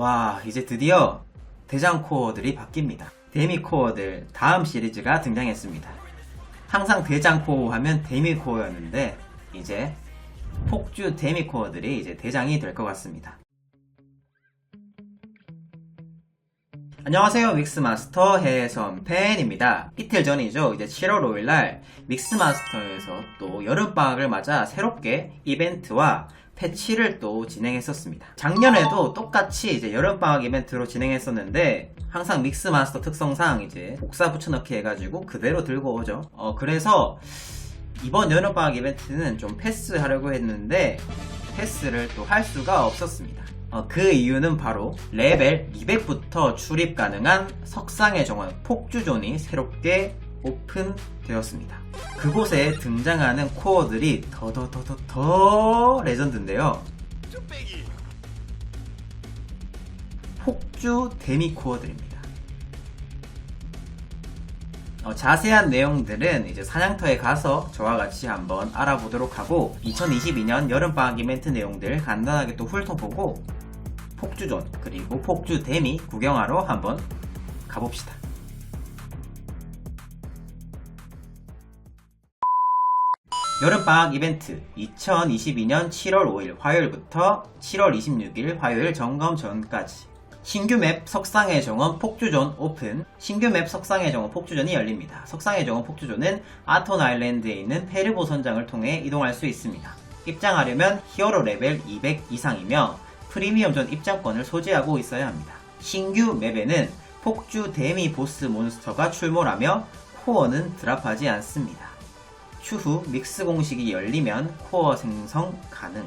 와, 이제 드디어 대장 코어들이 바뀝니다. 데미 코어들 다음 시리즈가 등장했습니다. 항상 대장 코어 하면 데미 코어였는데 이제 폭주 데미 코어들이 이제 대장이 될 것 같습니다. 안녕하세요. 믹스마스터 해선 팬입니다. 이틀 전이죠. 이제 7월 5일날 믹스마스터에서 또 여름방학을 맞아 새롭게 이벤트와 패치를 또 진행했었습니다. 작년에도 똑같이 이제 여름방학 이벤트로 진행했었는데 항상 믹스마스터 특성상 이제 복사 붙여넣기 해가지고 그대로 들고 오죠. 어, 그래서 이번 여름방학 이벤트는 좀 패스하려고 했는데 패스를 또 할 수가 없었습니다. 어, 그 이유는 바로 레벨 200부터 출입 가능한 석상의 정원 폭주존이 새롭게 오픈되었습니다. 그곳에 등장하는 코어들이 더더더더 더 레전드인데요. 폭주 데미 코어들입니다. 어, 자세한 내용들은 이제 사냥터에 가서 저와 같이 한번 알아보도록 하고 2022년 여름방학 이벤트 내용들 간단하게 또 훑어보고 폭주존 그리고 폭주 데미 구경하러 한번 가봅시다. 여름방학 이벤트 2022년 7월 5일 화요일부터 7월 26일 화요일 점검 전까지 신규 맵 석상의 정원 폭주존 오픈 신규 맵 석상의 정원 폭주존이 열립니다. 석상의 정원 폭주존은 아톤 아일랜드에 있는 페르보 선장을 통해 이동할 수 있습니다. 입장하려면 히어로 레벨 200 이상이며 프리미엄존 입장권을 소지하고 있어야 합니다. 신규 맵에는 폭주 데미 보스 몬스터가 출몰하며 코어는 드랍하지 않습니다. 추후 믹스 공식이 열리면 코어 생성 가능.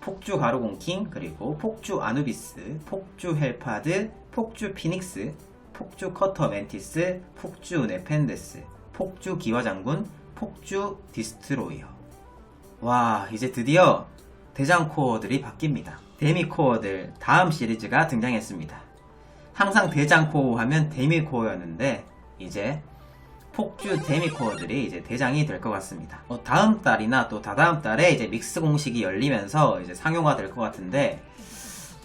폭주 가루공킹, 그리고 폭주 아누비스, 폭주 헬파드, 폭주 피닉스, 폭주 커터 멘티스, 폭주 네펜데스, 폭주 기화장군, 폭주 디스트로이어. 와, 이제 드디어 대장 코어들이 바뀝니다. 데미 코어들 다음 시리즈가 등장했습니다. 항상 대장 코어 하면 데미 코어였는데 이제 폭주 데미 코어들이 이제 대장이 될 것 같습니다. 어, 다음 달이나 또 다다음 달에 이제 믹스 공식이 열리면서 이제 상용화 될 것 같은데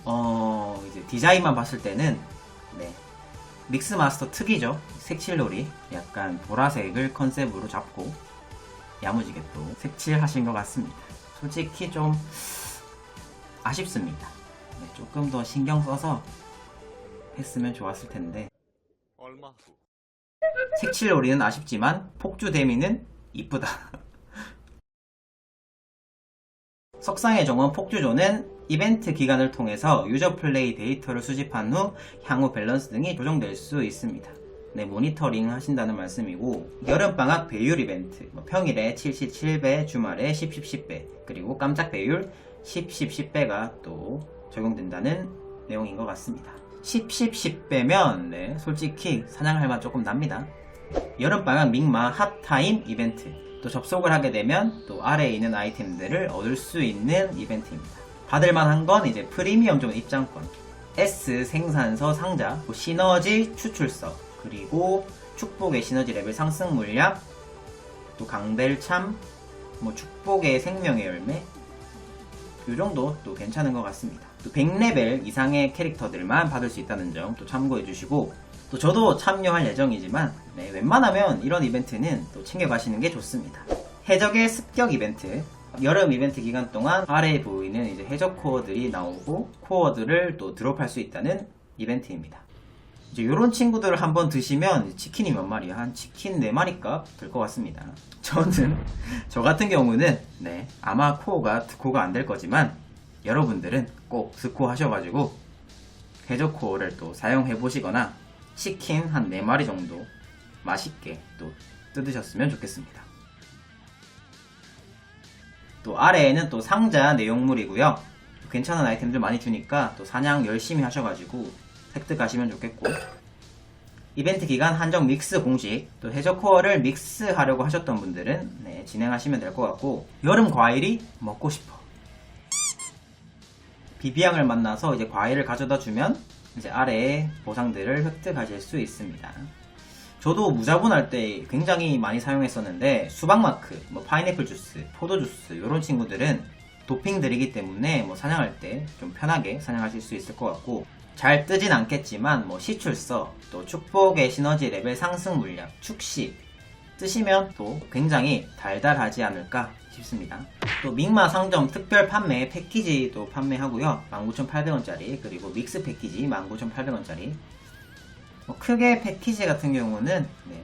어 이제 디자인만 봤을 때는 네 믹스 마스터 특이죠. 색칠놀이 약간 보라색을 컨셉으로 잡고 야무지게 또 색칠하신 것 같습니다. 솔직히 좀 아쉽습니다. 네, 조금 더 신경 써서 했으면 좋았을 텐데 얼마 후 색칠놀이는 아쉽지만 폭주 데미는 이쁘다. 석상의 정원 폭주조는 이벤트 기간을 통해서 유저 플레이 데이터를 수집한 후 향후 밸런스 등이 조정될 수 있습니다. 네, 모니터링 하신다는 말씀이고 여름방학 배율 이벤트 뭐 평일에 70, 7배, 주말에 10, 10, 10배 그리고 깜짝 배율 10, 10, 10배가 또 적용된다는 내용인 것 같습니다. 10, 10, 10배면 네, 솔직히 사냥할 맛 조금 납니다. 여름방학 믹마 핫타임 이벤트 또 접속을 하게 되면 또 아래에 있는 아이템들을 얻을 수 있는 이벤트입니다. 받을만한 건 이제 프리미엄 존 입장권, S 생산서 상자, 또 시너지 추출서, 그리고 축복의 시너지 레벨 상승 물약, 또 강델참, 뭐 축복의 생명의 열매, 이 정도 또 괜찮은 것 같습니다. 또 100레벨 이상의 캐릭터들만 받을 수 있다는 점 또 참고해 주시고 또 저도 참여할 예정이지만 네, 웬만하면 이런 이벤트는 또 챙겨가시는 게 좋습니다. 해적의 습격 이벤트 여름 이벤트 기간 동안 아래에 보이는 이제 해적 코어들이 나오고 코어들을 또 드롭할 수 있다는 이벤트입니다. 이제 이런 친구들을 한번 드시면 치킨이 몇 마리야? 한 치킨 4마리 값 될 것 같습니다. 저는, 저 같은 경우는, 네, 아마 코어가 드코가 안 될 거지만, 여러분들은 꼭 드코 하셔가지고, 해적 코어를 또 사용해 보시거나, 치킨 한 4마리 정도 맛있게 또 뜯으셨으면 좋겠습니다. 또 아래에는 또 상자 내용물이고요. 괜찮은 아이템들 많이 주니까 또 사냥 열심히 하셔가지고 획득하시면 좋겠고 이벤트 기간 한정 믹스 공식 또 해적 코어를 믹스하려고 하셨던 분들은 네, 진행하시면 될 것 같고 여름 과일이 먹고 싶어 비비앙을 만나서 이제 과일을 가져다 주면 이제 아래에 보상들을 획득하실 수 있습니다. 저도 무자본할 때 굉장히 많이 사용했었는데 수박 마크, 뭐 파인애플 주스, 포도 주스 이런 친구들은 도핑들이기 때문에 뭐 사냥할 때 좀 편하게 사냥하실 수 있을 것 같고 잘 뜨진 않겠지만 뭐 시출서 또 축복의 시너지 레벨 상승 물약 축시 뜨시면 또 굉장히 달달하지 않을까 싶습니다. 또 믹마 상점 특별 판매 패키지도 판매하고요. 19,800원짜리 그리고 믹스 패키지 19,800원짜리 뭐 크게 패키지 같은 경우는 네,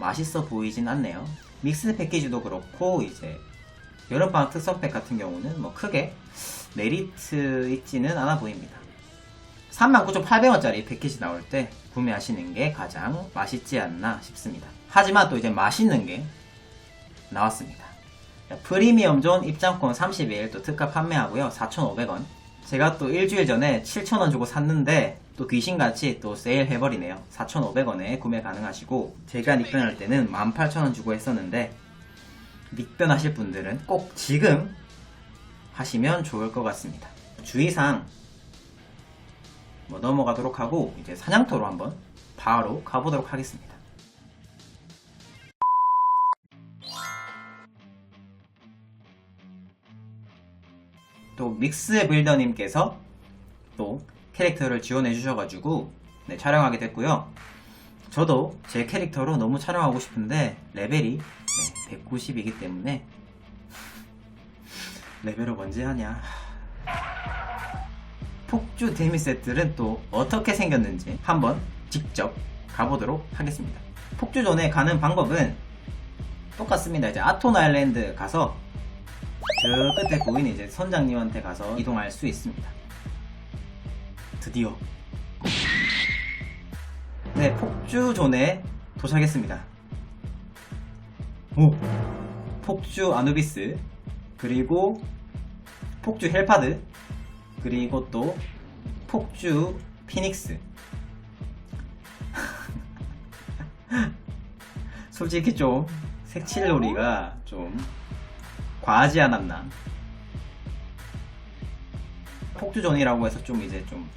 맛있어 보이진 않네요. 믹스 패키지도 그렇고 이제 여름방학 특선팩 같은 경우는 뭐 크게 메리트 있지는 않아 보입니다. 39,800원짜리 패키지 나올 때 구매하시는 게 가장 맛있지 않나 싶습니다. 하지만 또 이제 맛있는 게 나왔습니다. 프리미엄 존 입장권 30일 또 특가 판매하고요. 4,500원. 제가 또 일주일 전에 7,000원 주고 샀는데 또 귀신같이 또 세일 해버리네요. 4,500원에 구매 가능하시고 제가 닉변할 때는 18,000원 주고 했었는데 닉변하실 분들은 꼭 지금 하시면 좋을 것 같습니다. 주의사항 뭐 넘어가도록 하고 이제 사냥터로 한번 바로 가보도록 하겠습니다. 또 믹스 빌더님께서 또 캐릭터를 지원해 주셔가지고 네, 촬영하게 됐고요. 저도 제 캐릭터로 너무 촬영하고 싶은데 레벨이 네, 190이기 때문에 레벨을 언제 하냐 폭주 데미 세트는 또 어떻게 생겼는지 한번 직접 가보도록 하겠습니다. 폭주존에 가는 방법은 똑같습니다. 이제 아톤 아일랜드 가서 저 끝에 보이는 이제 선장님한테 가서 이동할 수 있습니다. 드디어 네 폭주존에 도착했습니다. 오 폭주 아누비스 그리고 폭주 헬파드 그리고 또 폭주 피닉스. 솔직히 좀 색칠놀이가 좀 과하지 않았나. 폭주존이라고 해서 좀 이제 좀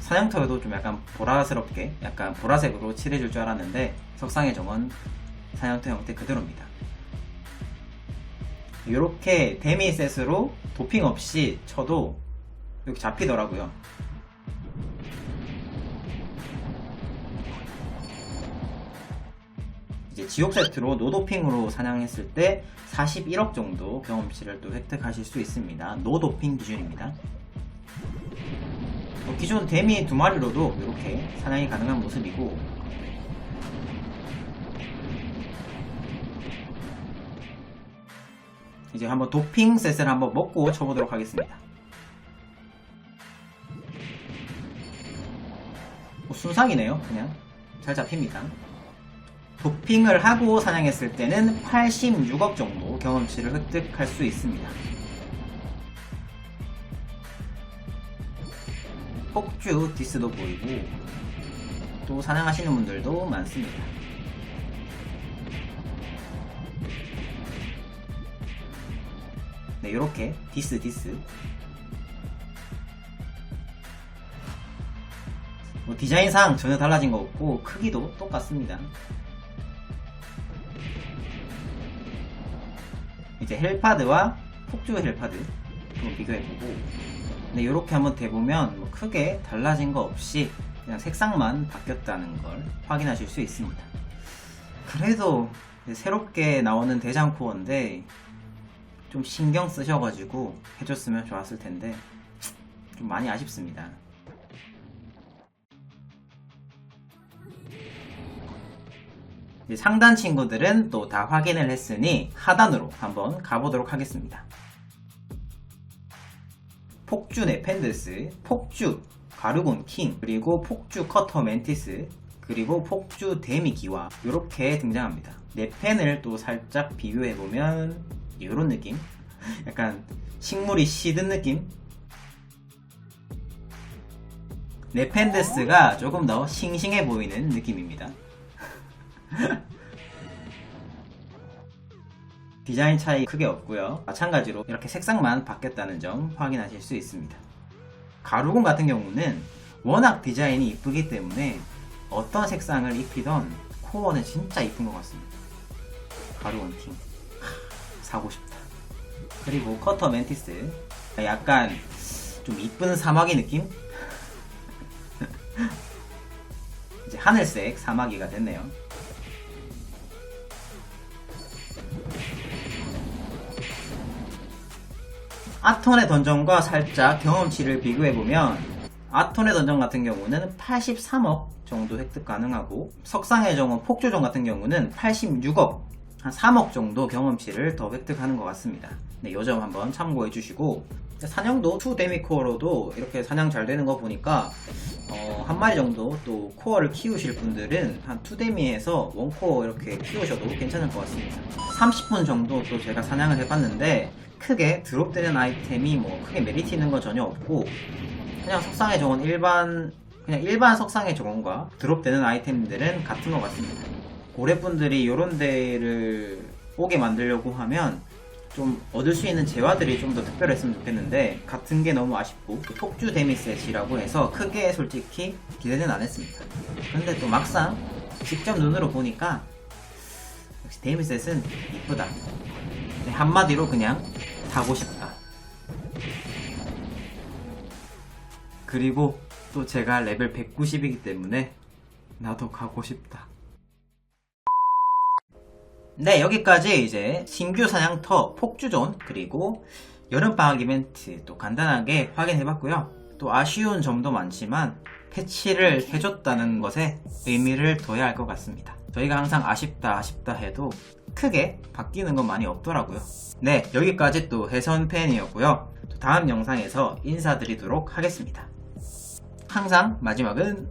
사냥터에도 좀 약간 보라스럽게 약간 보라색으로 칠해줄 줄 알았는데 석상의 정원 사냥터 형태 그대로입니다. 이렇게 데미셋으로 도핑 없이 쳐도 이렇게 잡히더라고요. 이제 지옥 세트로 노도핑으로 사냥했을 때 41억 정도 경험치를 또 획득하실 수 있습니다. 노도핑 기준입니다. 뭐 기존 데미 두 마리로도 이렇게 사냥이 가능한 모습이고 이제 한번 도핑 셋을 한번 먹고 쳐보도록 하겠습니다. 뭐 순삭이네요, 그냥. 잘 잡힙니다. 도핑을 하고 사냥했을 때는 86억 정도 경험치를 획득할 수 있습니다. 폭주 디스도 보이고 또 사냥하시는 분들도 많습니다. 네, 요렇게 디스 디스 뭐 디자인상 전혀 달라진 거 없고 크기도 똑같습니다. 이제 헬파드와 폭주 헬파드 한번 비교해보고 네, 이렇게 한번 대보면 뭐 크게 달라진 거 없이 그냥 색상만 바뀌었다는 걸 확인하실 수 있습니다. 그래도 새롭게 나오는 대장 코어인데 좀 신경 쓰셔가지고 해줬으면 좋았을 텐데 좀 많이 아쉽습니다. 상단 친구들은 또 다 확인을 했으니 하단으로 한번 가보도록 하겠습니다. 폭주 네펜드스, 폭주 가르곤 킹, 그리고 폭주 커터 멘티스, 그리고 폭주 데미 기와 이렇게 등장합니다. 네펜을 또 살짝 비교해보면 이런 느낌? 약간 식물이 시든 느낌? 네펜데스가 조금 더 싱싱해 보이는 느낌입니다. 디자인 차이 크게 없고요. 마찬가지로 이렇게 색상만 바뀌었다는 점 확인하실 수 있습니다. 가루공 같은 경우는 워낙 디자인이 이쁘기 때문에 어떤 색상을 입히던 코어는 진짜 이쁜 것 같습니다. 가루원 팀 하, 사고 싶다. 그리고 커터 멘티스 약간 좀 이쁜 사마귀 느낌? 이제 하늘색 사마귀가 됐네요. 아톤의 던전과 살짝 경험치를 비교해보면 아톤의 던전 같은 경우는 83억 정도 획득 가능하고 석상의 정원 폭주전 같은 경우는 86억 한 3억 정도 경험치를 더 획득하는 것 같습니다. 네, 요점 한번 참고해 주시고 사냥도 2 데미코어로도 이렇게 사냥 잘 되는 거 보니까 어, 한 마리 정도 또 코어를 키우실 분들은 한 2데미에서 원코어 이렇게 키우셔도 괜찮을 것 같습니다. 30분 정도 또 제가 사냥을 해봤는데 크게 드롭되는 아이템이 뭐 크게 메리트 있는 건 전혀 없고 그냥 석상의 정원 일반 그냥 일반 석상의 정원과 드롭되는 아이템들은 같은 것 같습니다. 고래분들이 이런 데를 오게 만들려고 하면 좀 얻을 수 있는 재화들이 좀 더 특별했으면 좋겠는데 같은 게 너무 아쉽고 또 폭주 데미셋이라고 해서 크게 솔직히 기대는 안 했습니다. 근데 또 막상 직접 눈으로 보니까 역시 데미셋은 이쁘다. 네, 한마디로 그냥 타고 싶다. 그리고 또 제가 레벨 190이기 때문에 나도 가고 싶다. 네, 여기까지 이제 신규 사냥터 폭주존 그리고 여름방학 이벤트 또 간단하게 확인해봤고요. 또 아쉬운 점도 많지만 패치를 해줬다는 것에 의미를 둬야 할 것 같습니다. 저희가 항상 아쉽다 아쉽다 해도 크게 바뀌는 건 많이 없더라고요. 네, 여기까지 또 해선 팬이었고요. 또 다음 영상에서 인사드리도록 하겠습니다. 항상 마지막은